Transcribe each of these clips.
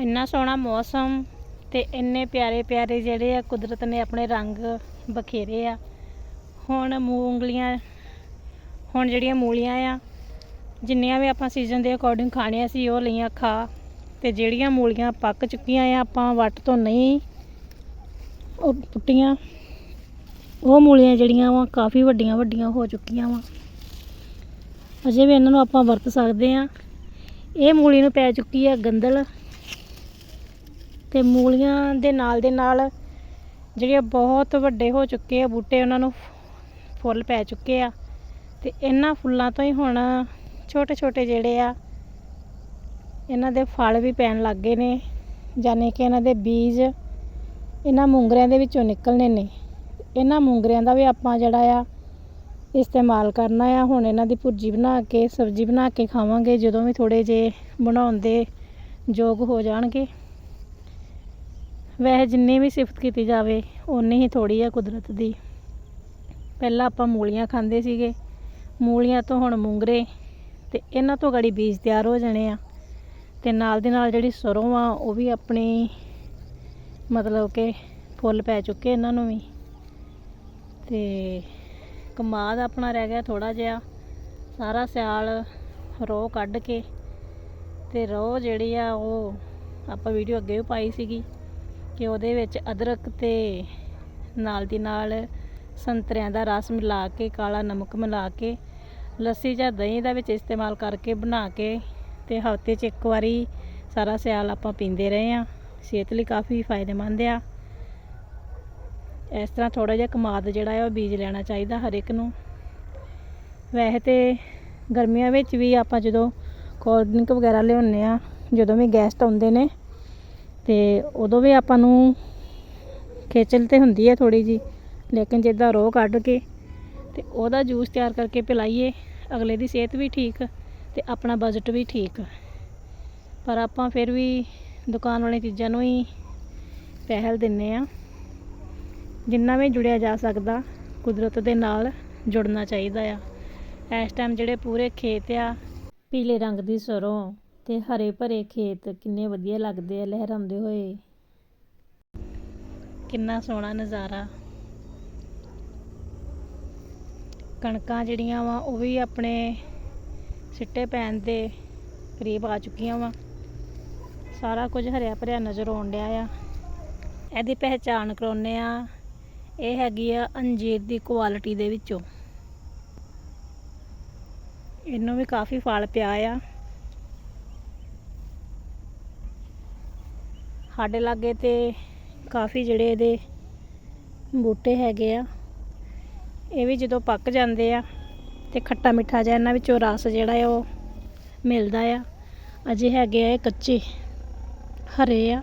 ਇੰਨਾ ਸੋਹਣਾ ਮੌਸਮ ਤੇ ਇੰਨੇ ਪਿਆਰੇ ਪਿਆਰੇ ਜਿਹੜੇ ਆ ਕੁਦਰਤ ਨੇ ਆਪਣੇ ਰੰਗ ਬਖੇਰੇ ਆ। ਹੁਣ ਮੂੰਗਲੀਆਂ ਹੁਣ ਜਿਹੜੀਆਂ ਮੂਲੀਆਂ ਆ, ਜਿੰਨੀਆਂ ਵੀ ਆਪਾਂ ਸੀਜ਼ਨ ਦੇ ਅਕੋਰਡਿੰਗ ਖਾਣੀਆਂ ਸੀ ਉਹ ਲਈਆਂ ਖਾ। ਤੇ ਜਿਹੜੀਆਂ ਮੂਲੀਆਂ ਪੱਕ ਚੁੱਕੀਆਂ ਆ, ਆਪਾਂ ਵੱਟ ਤੋਂ ਨਹੀਂ ਉਹ ਪੁੱਟੀਆਂ, ਉਹ ਮੂਲੀਆਂ ਜਿਹੜੀਆਂ ਵਾ ਕਾਫੀ ਵੱਡੀਆਂ ਵੱਡੀਆਂ ਹੋ ਚੁੱਕੀਆਂ ਵਾ। ਅਜੇ ਵੀ ਇਹਨਾਂ ਨੂੰ ਆਪਾਂ ਵਰਤ ਸਕਦੇ ਆ। ਇਹ ਮੂਲੀ ਨੂੰ ਪੈ ਚੁੱਕੀ ਆ ਗੰਦਲ ਤੇ ਮੂਲੀਆਂ ਦੇ ਨਾਲ ਦੇ ਨਾਲ ਜਿਹੜੇ ਬਹੁਤ ਵੱਡੇ ਹੋ ਚੁੱਕੇ ਆ, ਬੂਟੇ ਉਹਨਾਂ ਨੂੰ ਫੁੱਲ ਪੈ ਚੁੱਕੇ ਆ। ਤੇ ਇਹਨਾਂ ਫੁੱਲਾਂ ਤੋਂ ਹੀ ਹੁਣ ਛੋਟੇ ਛੋਟੇ ਜਿਹੜੇ ਆ, ਇਹਨਾਂ ਦੇ ਫਲ ਵੀ ਪੈਣ ਲੱਗ ਗਏ ਨੇ ਯਾਨੀ ਕਿ ਇਹਨਾਂ ਦੇ ਬੀਜ ਇਹਨਾਂ ਮੂੰਗਰਿਆਂ ਦੇ ਵਿੱਚੋਂ ਨਿਕਲਣੇ ਨੇ। ਇਹਨਾਂ ਮੂੰਗਰਿਆਂ ਦਾ ਵੀ ਆਪਾਂ ਜਿਹੜਾ ਆ ਇਸਤੇਮਾਲ ਕਰਨਾ ਆ। ਹੁਣ ਇਹਨਾਂ ਦੀ ਭੁਰਜੀ ਬਣਾ ਕੇ, ਸਬਜ਼ੀ ਬਣਾ ਕੇ ਖਾਵਾਂਗੇ, ਜਦੋਂ ਵੀ ਥੋੜੇ ਜੇ ਬਣਾਉਣ ਦੇ ਯੋਗ ਹੋ ਜਾਣਗੇ। ਵੈਸੇ ਜਿੰਨੀ ਵੀ ਸਿਫਤ ਕੀਤੀ ਜਾਵੇ, ਓਨੀ ਹੀ ਥੋੜੀ ਆ ਕੁਦਰਤ ਦੀ। ਪਹਿਲਾਂ ਆਪਾਂ ਮੂਲੀਆਂ ਖਾਂਦੇ ਸੀਗੇ। ਮੂਲੀਆਂ ਤੋਂ ਹੁਣ ਮੂੰਗਰੇ ਤੇ ਇਹਨਾਂ ਤੋਂ ਗੜੀ ਬੀਜ ਤਿਆਰ ਹੋ ਜਾਣੇ ਆ। ਤੇ ਨਾਲ ਦੇ ਨਾਲ ਜਿਹੜੀ ਸਰੋਂ ਆ, ਉਹ ਵੀ ਆਪਣੀ ਮਤਲਬ ਕਿ ਫੁੱਲ ਪੈ ਚੁੱਕੇ ਇਹਨਾਂ ਨੂੰ ਵੀ। ਤੇ ਕਮਾਦ ਆਪਣਾ ਰਹਿ ਗਿਆ ਥੋੜਾ ਜਿਹਾ। ਸਾਰਾ ਸਿਆਲ ਰੋਹ ਕੱਢ ਕੇ ਤੇ ਰੋਹ ਜਿਹੜੀ ਆ, ਉਹ ਆਪਾਂ ਵੀਡੀਓ ਅੱਗੇ ਵੀ ਪਾਈ ਸੀਗੀ। ਕਿ ਉਹਦੇ ਵਿੱਚ ਅਦਰਕ ਤੇ ਨਾਲ ਦੀ ਨਾਲ ਸੰਤਰਿਆਂ ਦਾ ਰਸ ਮਿਲਾ ਕੇ, ਕਾਲਾ ਨਮਕ ਮਿਲਾ ਕੇ, ਲੱਸੀ ਜਾਂ ਦਹੀਂ ਦਾ ਵਿੱਚ ਇਸਤੇਮਾਲ ਕਰਕੇ ਬਣਾ ਕੇ ਤੇ ਹਫ਼ਤੇ 'ਚ ਇੱਕ ਵਾਰੀ ਸਾਰਾ ਸਿਆਲ ਆਪਾਂ ਪੀਂਦੇ ਰਹੇ ਆ ਸਿਹਤ ਲਈ ਕਾਫੀ ਫਾਇਦੇਮੰਦ ਆ। ਇਸ ਤਰ੍ਹਾਂ ਥੋੜਾ ਜਿਹਾ ਕਮਾਦ ਜਿਹੜਾ ਹੈ ਉਹ ਬੀਜ ਲੈਣਾ ਚਾਹੀਦਾ ਹਰ ਇੱਕ ਨੂੰ। ਵੈਸੇ ਤੇ ਗਰਮੀਆਂ ਵਿੱਚ ਵੀ ਆਪਾਂ ਜਦੋਂ ਕੋਲਡ ਡਰਿੰਕ ਵਗੈਰਾ ਲਿਆਉਂਦੇ ਆ ਜਦੋਂ ਵੀ ਗੈਸਟ ਆਉਂਦੇ ਨੇ ਤੇ ਉਦੋਂ ਵੀ ਆਪਾਂ ਨੂੰ ਖੇਚਲ ਤੇ ਹੁੰਦੀ ਹੈ ਥੋੜੀ ਜੀ ਲੇਕਿਨ ਜਿੱਦਾਂ ਰੋਹ ਕੱਢ ਕੇ ਤੇ ਉਹਦਾ ਜੂਸ ਤਿਆਰ ਕਰਕੇ ਪਿਲਾਈਏ, ਅਗਲੇ ਦੀ ਸਿਹਤ ਵੀ ਠੀਕ ਤੇ ਆਪਣਾ ਬਜਟ ਵੀ ਠੀਕ। ਪਰ ਆਪਾਂ ਫਿਰ ਵੀ ਦੁਕਾਨ ਵਾਲੀਆਂ ਚੀਜ਼ਾਂ ਨੂੰ ਹੀ ਪਹਿਲ ਦਿੰਨੇ ਆ ਜਿੰਨਾ ਵੀ ਜੁੜਿਆ ਜਾ ਸਕਦਾ, ਕੁਦਰਤ ਦੇ ਨਾਲ ਜੁੜਨਾ ਚਾਹੀਦਾ ਆ। ਇਸ ਟਾਈਮ ਜਿਹੜੇ ਪੂਰੇ ਖੇਤ ਆ, ਪੀਲੇ ਰੰਗ ਦੀ ਸਰੋਂ ਤੇ ਹਰੇ ਭਰੇ ਖੇਤ ਕਿੰਨੇ ਵਧੀਆ ਲੱਗਦੇ ਆ ਲਹਿਰਾਉਂਦੇ ਹੋਏ। ਕਿੰਨਾ ਸੋਹਣਾ ਨਜ਼ਾਰਾ। ਕਣਕਾਂ ਜਿਹੜੀਆਂ ਵਾ, ਉਹ ਵੀ ਆਪਣੇ ਸਿੱਟੇ ਪੈਣ ਦੇ ਕਰੀਬ ਆ ਚੁੱਕੀਆਂ ਵਾ। ਸਾਰਾ ਕੁਝ ਹਰਿਆ ਭਰਿਆ ਨਜ਼ਰ ਆਉਣ ਡਿਆ ਆ। ਇਹਦੀ ਪਹਿਚਾਣ ਕਰਾਉਂਦੇ ਆ, ਇਹ ਹੈਗੀ ਆ ਅੰਜੀਰ ਦੀ ਕੁਆਲਿਟੀ ਦੇ ਵਿੱਚੋਂ। ਇਹਨੂੰ ਵੀ ਕਾਫੀ ਫਲ ਪਿਆ ਆ। ਸਾਡੇ ਲਾਗੇ ਤੇ ਕਾਫੀ ਜਿਹੜੇ ਇਹਦੇ ਬੂਟੇ ਹੈਗੇ ਆ। ਇਹ ਵੀ ਜਦੋਂ ਪੱਕ ਜਾਂਦੇ ਆ ਤੇ ਖੱਟਾ ਮਿੱਠਾ ਜਿਹਾ ਇਹਨਾਂ ਵਿੱਚੋਂ ਰਸ ਜਿਹੜਾ ਹੈ ਉਹ ਮਿਲਦਾ ਆ। ਅਜੇ ਹੈਗੇ ਆ ਇਹ ਕੱਚੇ, ਹਰੇ ਆ।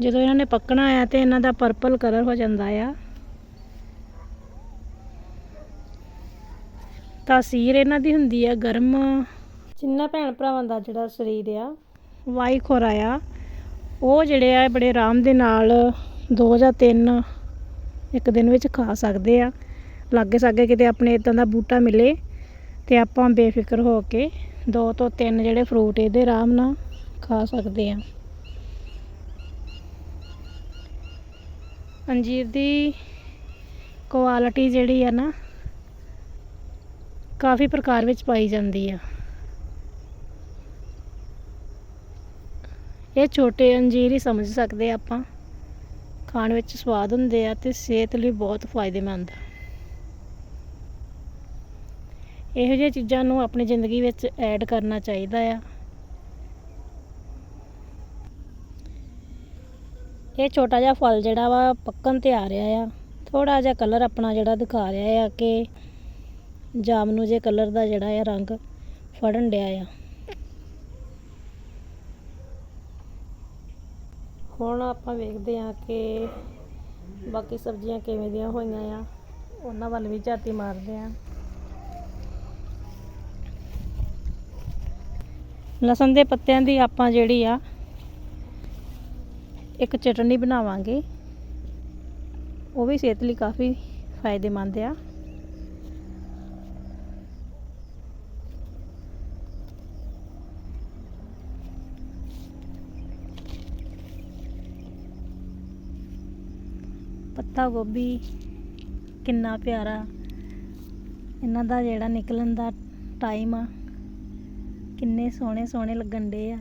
ਜਦੋਂ ਇਹਨਾਂ ਨੇ ਪੱਕਣਾ ਆ ਤੇ ਇਹਨਾਂ ਦਾ ਪਰਪਲ ਕਲਰ ਹੋ ਜਾਂਦਾ ਆ। ਤਾਸੀਰ ਇਹਨਾਂ ਦੀ ਹੁੰਦੀ ਆ ਗਰਮ। ਜਿੰਨਾ ਭੈਣ ਭਰਾਵਾਂ ਦਾ ਜਿਹੜਾ ਸਰੀਰ ਆ ਵਾਈ ਖੋਰਾ ਆ। ਉਹ ਜਿਹੜੇ ਆ ਬੜੇ ਆਰਾਮ ਦੇ ਨਾਲ ਦੋ ਜਾਂ ਤਿੰਨ ਇੱਕ ਦਿਨ ਵਿੱਚ ਖਾ ਸਕਦੇ ਆ। ਲਾਗੇ ਸਾਗੇ ਕਿਤੇ ਆਪਣੇ ਇਦਾਂ ਦਾ ਬੂਟਾ ਮਿਲੇ ਤੇ ਆਪਾਂ ਬੇਫਿਕਰ ਹੋ ਕੇ ਦੋ ਤੋਂ ਤਿੰਨ ਜਿਹੜੇ ਫਰੂਟ ਇਹਦੇ ਆਰਾਮ ਨਾਲ ਖਾ ਸਕਦੇ ਆ। ਅੰਜੀਰ ਦੀ ਕੁਆਲਿਟੀ ਜਿਹੜੀ ਆ ਨਾ ਕਾਫੀ ਪ੍ਰਕਾਰ ਵਿੱਚ ਪਾਈ ਜਾਂਦੀ ਆ। ਇਹ ਛੋਟੇ ਅੰਜੀਰ ਹੀ ਸਮਝ ਸਕਦੇ ਆਪਾਂ। ਖਾਣ ਵਿੱਚ ਸਵਾਦ ਹੁੰਦੇ ਆ ਤੇ ਸਿਹਤ ਲਈ ਬਹੁਤ ਫਾਇਦੇਮੰਦ ਇਹੋ ਜਿਹੀਆਂ ਚੀਜ਼ਾਂ ਨੂੰ ਆਪਣੀ ਜ਼ਿੰਦਗੀ ਵਿੱਚ ਐਡ ਕਰਨਾ ਚਾਹੀਦਾ ਆ। ਇਹ ਛੋਟਾ ਜਿਹਾ ਫਲ ਜਿਹੜਾ ਵਾ, ਪੱਕਣ ਤੇ ਆ ਰਿਹਾ ਆ। ਥੋੜਾ ਜਿਹਾ ਕਲਰ ਆਪਣਾ ਜਿਹੜਾ ਦਿਖਾ ਰਿਹਾ ਆ ਕਿ ਜਾਮਨੂ ਜੇ ਕਲਰ ਦਾ ਜਿਹੜਾ ਆ ਰੰਗ ਫੜਨ ਡਿਆ ਆ। ਹੁਣ ਆਪਾਂ ਵੇਖਦੇ ਹਾਂ ਕਿ ਬਾਕੀ ਸਬਜ਼ੀਆਂ ਕਿਵੇਂ ਦੀਆਂ ਹੋਈਆਂ ਆ। ਉਹਨਾਂ ਵੱਲ ਵੀ ਝਾਤੀ ਮਾਰਦੇ ਆ ਲਸਣ ਦੇ ਪੱਤਿਆਂ ਦੀ ਆਪਾਂ ਜਿਹੜੀ ਆ, ਇੱਕ ਚਟਨੀ ਬਣਾਵਾਂਗੇ। ਉਹ ਵੀ ਸਿਹਤ ਲਈ ਕਾਫੀ ਫਾਇਦੇਮੰਦ ਆ। ਪੱਤਾ ਗੋਭੀ ਕਿੰਨਾ ਪਿਆਰਾ। ਇਹਨਾਂ ਦਾ ਜਿਹੜਾ ਨਿਕਲਣ ਦਾ ਟਾਈਮ ਆ, ਕਿੰਨੇ ਸੋਹਣੇ ਸੋਹਣੇ ਲੱਗਣ ਡੇ ਆ।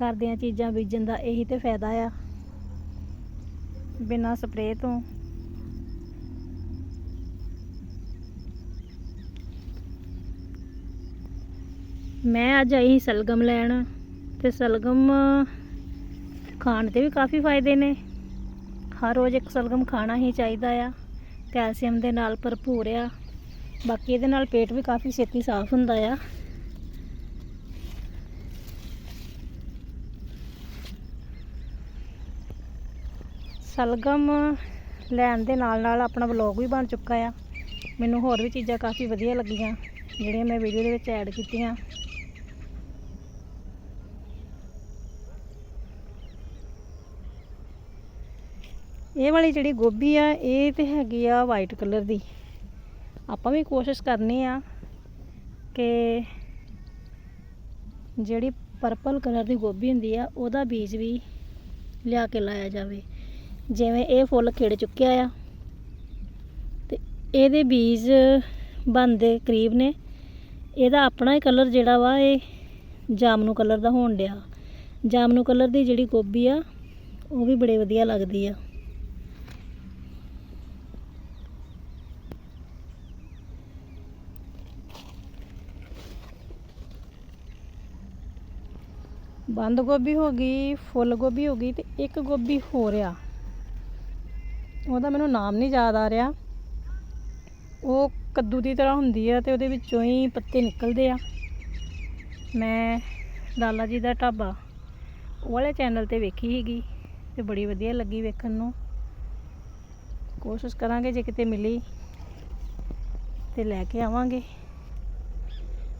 ਘਰ ਦੀਆਂ ਚੀਜ਼ਾਂ ਬੀਜਣ ਦਾ ਇਹੀ ਤੇ ਫਾਇਦਾ ਆ। ਬਿਨਾਂ ਸਪਰੇਅ ਤੋਂ। ਮੈਂ ਅੱਜ ਆਈ ਸਲਗਮ ਲੈਣ। ਤੇ ਸਲਗਮ ਖਾਣ ਦੇ ਵੀ ਕਾਫੀ ਫਾਇਦੇ ਨੇ। ਹਰ ਰੋਜ਼ ਇੱਕ ਸਲਗਮ ਖਾਣਾ ਹੀ ਚਾਹੀਦਾ ਆ। ਕੈਲਸ਼ੀਅਮ ਦੇ ਨਾਲ ਭਰਪੂਰ ਆ। ਬਾਕੀ ਇਹਦੇ ਨਾਲ ਪੇਟ ਵੀ ਕਾਫੀ ਛੇਤੀ ਸਾਫ਼ ਹੁੰਦਾ ਆ। ਸਲਗਮ ਲੈਣ ਦੇ ਨਾਲ ਨਾਲ ਆਪਣਾ ਵਲੌਗ ਵੀ ਬਣ ਚੁੱਕਾ ਆ। ਮੈਨੂੰ ਹੋਰ ਵੀ ਚੀਜ਼ਾਂ ਕਾਫੀ ਵਧੀਆ ਲੱਗੀਆਂ, ਜਿਹੜੀਆਂ ਮੈਂ ਵੀਡੀਓ ਦੇ ਵਿੱਚ ਐਡ ਕੀਤੀਆਂ। ਇਹ ਵਾਲੀ ਜਿਹੜੀ ਗੋਭੀ ਆ, ਇਹ ਤੇ ਹੈਗੀ ਆ ਵਾਈਟ ਕਲਰ ਦੀ। ਆਪਾਂ ਵੀ ਕੋਸ਼ਿਸ਼ ਕਰਨੀ ਆ ਕਿ ਜਿਹੜੀ ਪਰਪਲ ਕਲਰ ਦੀ ਗੋਭੀ ਹੁੰਦੀ ਆ, ਉਹਦਾ ਬੀਜ ਵੀ ਲਿਆ ਕੇ ਲਾਇਆ ਜਾਵੇ। ਜਿਵੇਂ ਇਹ ਫੁੱਲ ਖਿੜ ਚੁੱਕਿਆ ਆ, ਤੇ ਇਹਦੇ ਬੀਜ ਬਣਦੇ ਕਰੀਬ ਨੇ। ਇਹਦਾ ਆਪਣਾ ਹੀ ਕਲਰ ਜਿਹੜਾ ਵਾ, ਇਹ ਜਾਮਨੂ ਕਲਰ ਦਾ ਹੋਣ ਡਿਆ। ਜਾਮਨੂ ਕਲਰ ਦੀ ਜਿਹੜੀ ਗੋਭੀ ਆ, ਉਹ ਵੀ ਬੜੇ ਵਧੀਆ ਲੱਗਦੀ ਆ। ਬੰਦ ਗੋਭੀ ਹੋ ਗਈ, ਫੁੱਲ ਗੋਭੀ ਹੋ ਗਈ ਤੇ ਇੱਕ ਗੋਭੀ ਹੋ ਰਿਹਾ ਉਹਦਾ ਮੈਨੂੰ ਨਾਮ ਨਹੀਂ ਯਾਦ ਆ ਰਿਹਾ। ਉਹ ਕੱਦੂ ਦੀ ਤਰ੍ਹਾਂ ਹੁੰਦੀ ਆ ਤੇ ਉਹਦੇ ਵਿੱਚੋਂ ਹੀ ਪੱਤੇ ਨਿਕਲਦੇ ਆ। ਮੈਂ ਲਾਲਾ ਜੀ ਦਾ ਢਾਬਾ ਉਹ ਵਾਲੇ ਚੈਨਲ ਤੇ ਵੇਖੀ ਸੀਗੀ ਤੇ ਬੜੀ ਵਧੀਆ ਲੱਗੀ ਵੇਖਣ ਨੂੰ। ਕੋਸ਼ਿਸ਼ ਕਰਾਂਗੇ ਜੇ ਕਿਤੇ ਮਿਲੀ ਤੇ ਲੈ ਕੇ ਆਵਾਂਗੇ।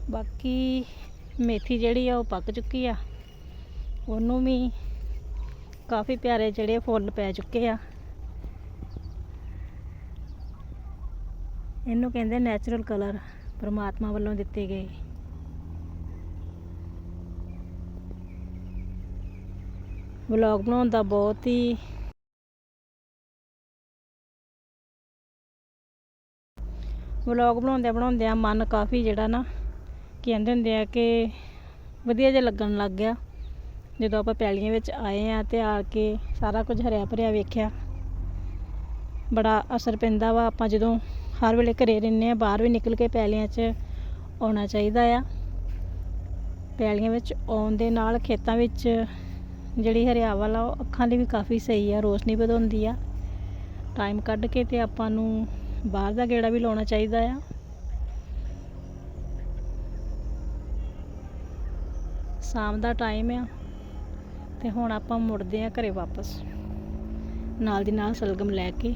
ਬਾਕੀ ਮੇਥੀ ਜਿਹੜੀ ਆ ਉਹ ਪੱਕ ਚੁੱਕੀ ਆ। ਉਹਨੂੰ ਵੀ ਕਾਫੀ ਪਿਆਰੇ ਜਿਹੜੇ ਫੁੱਲ ਪੈ ਚੁੱਕੇ ਆ। ਇਹਨੂੰ ਕਹਿੰਦੇ ਨੈਚੁਰਲ ਕਲਰ ਪਰਮਾਤਮਾ ਵੱਲੋਂ ਦਿੱਤੇ ਗਏ। ਵਲੌਗ ਬਣਾਉਣ ਦਾ ਬਹੁਤ ਹੀ ਵਲੌਗ ਬਣਾਉਂਦੇ ਬਣਾਉਂਦਿਆਂ ਮਨ ਕਾਫੀ ਜਿਹੜਾ ਨਾ ਕਹਿੰਦੇ ਹੁੰਦੇ ਆ ਕਿ ਵਧੀਆ ਜਿਹਾ ਲੱਗਣ ਲੱਗ ਗਿਆ। ਜਦੋਂ ਆਪਾਂ ਪੈਲੀਆਂ ਵਿੱਚ ਆਏ ਆ ਤੇ ਆ ਕੇ ਸਾਰਾ ਕੁਝ ਹਰਿਆ ਭਰਿਆ ਵੇਖਿਆ, ਬੜਾ ਅਸਰ ਪੈਂਦਾ ਵਾ। ਆਪਾਂ ਜਦੋਂ ਹਰ ਵੇਲੇ ਘਰੇ ਰਹਿੰਦੇ ਆ, ਬਾਹਰ ਵੀ ਨਿਕਲ ਕੇ ਪੈਲੀਆਂ 'ਚ ਆਉਣਾ ਚਾਹੀਦਾ ਆ। ਪੈਲੀਆਂ ਵਿੱਚ ਆਉਣ ਦੇ ਨਾਲ ਖੇਤਾਂ ਵਿੱਚ ਜਿਹੜੀ ਹਰਿਆਵਲ ਆ ਉਹ ਅੱਖਾਂ ਲਈ ਵੀ ਕਾਫੀ ਸਹੀ ਆ, ਰੋਸ਼ਨੀ ਵਧਾਉਂਦੀ ਆ। ਟਾਈਮ ਕੱਢ ਕੇ ਤੇ ਆਪਾਂ ਨੂੰ ਬਾਹਰ ਦਾ ਗੇੜਾ ਵੀ ਲਾਉਣਾ ਚਾਹੀਦਾ ਆ। ਸ਼ਾਮ ਦਾ ਟਾਈਮ ਆ। ਤੇ ਹੁਣ ਆਪਾਂ ਮੁੜਦੇ ਆ ਘਰੇ ਵਾਪਸ। ਨਾਲ ਦੀ ਨਾਲ ਸਲਗਮ ਲੈ ਕੇ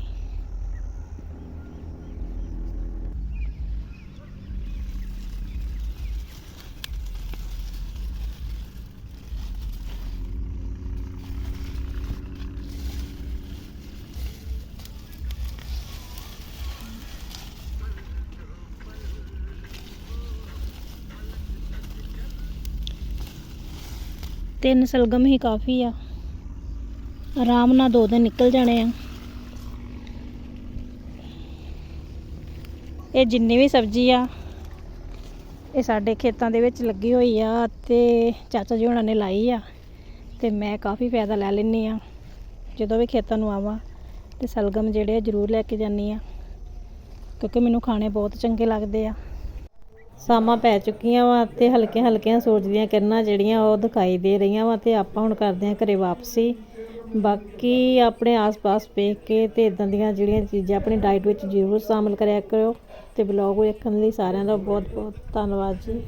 ਤਿੰਨ ਸਲਗਮ ਹੀ ਕਾਫੀ ਆ। ਆਰਾਮ ਨਾਲ ਦੋ ਦਿਨ ਨਿਕਲ ਜਾਣੇ ਆ। ਇਹ ਜਿੰਨੀ ਵੀ ਸਬਜ਼ੀ ਆ, ਇਹ ਸਾਡੇ ਖੇਤਾਂ ਦੇ ਵਿੱਚ ਲੱਗੀ ਹੋਈ ਆ ਤੇ ਚਾਚਾ ਜੀ ਹੁਣਾਂ ਨੇ ਲਾਈ ਆ ਤੇ ਮੈਂ ਕਾਫੀ ਫਾਇਦਾ ਲੈ ਲੈਂਦੀ ਆ। ਜਦੋਂ ਵੀ ਖੇਤਾਂ ਨੂੰ ਆਵਾਂ ਤੇ ਸਲਗਮ ਜਿਹੜੇ ਆ ਜ਼ਰੂਰ ਲੈ ਕੇ ਜਾਂਦੀ ਆ, ਕਿਉਂਕਿ ਮੈਨੂੰ ਖਾਣੇ ਬਹੁਤ ਚੰਗੇ ਲੱਗਦੇ ਆ। ਸਾਮਾਂ ਪੈ ਚੁੱਕੀਆਂ ਵਾ ਤੇ ਹਲਕੀਆਂ ਹਲਕੀਆਂ ਸੂਰਜ ਦੀਆਂ ਕਿਰਨਾਂ ਜਿਹੜੀਆਂ ਉਹ ਦਿਖਾਈ ਦੇ ਰਹੀਆਂ ਵਾ ਤੇ ਆਪਾਂ ਹੁਣ ਕਰਦੇ ਹਾਂ ਘਰੇ ਵਾਪਸੀ। ਬਾਕੀ ਆਪਣੇ ਆਸ-ਪਾਸ ਵੇਖ ਕੇ ਤੇ ਇਦਾਂ ਦੀਆਂ ਜਿਹੜੀਆਂ ਚੀਜ਼ਾਂ ਆਪਣੀ ਡਾਈਟ ਵਿੱਚ ਜ਼ਰੂਰ ਸ਼ਾਮਲ ਕਰਿਆ ਕਰੋ ਤੇ ਬਲੌਗ ਵੇਖਣ ਲਈ ਸਾਰਿਆਂ ਦਾ ਬਹੁਤ ਬਹੁਤ ਧੰਨਵਾਦ ਜੀ।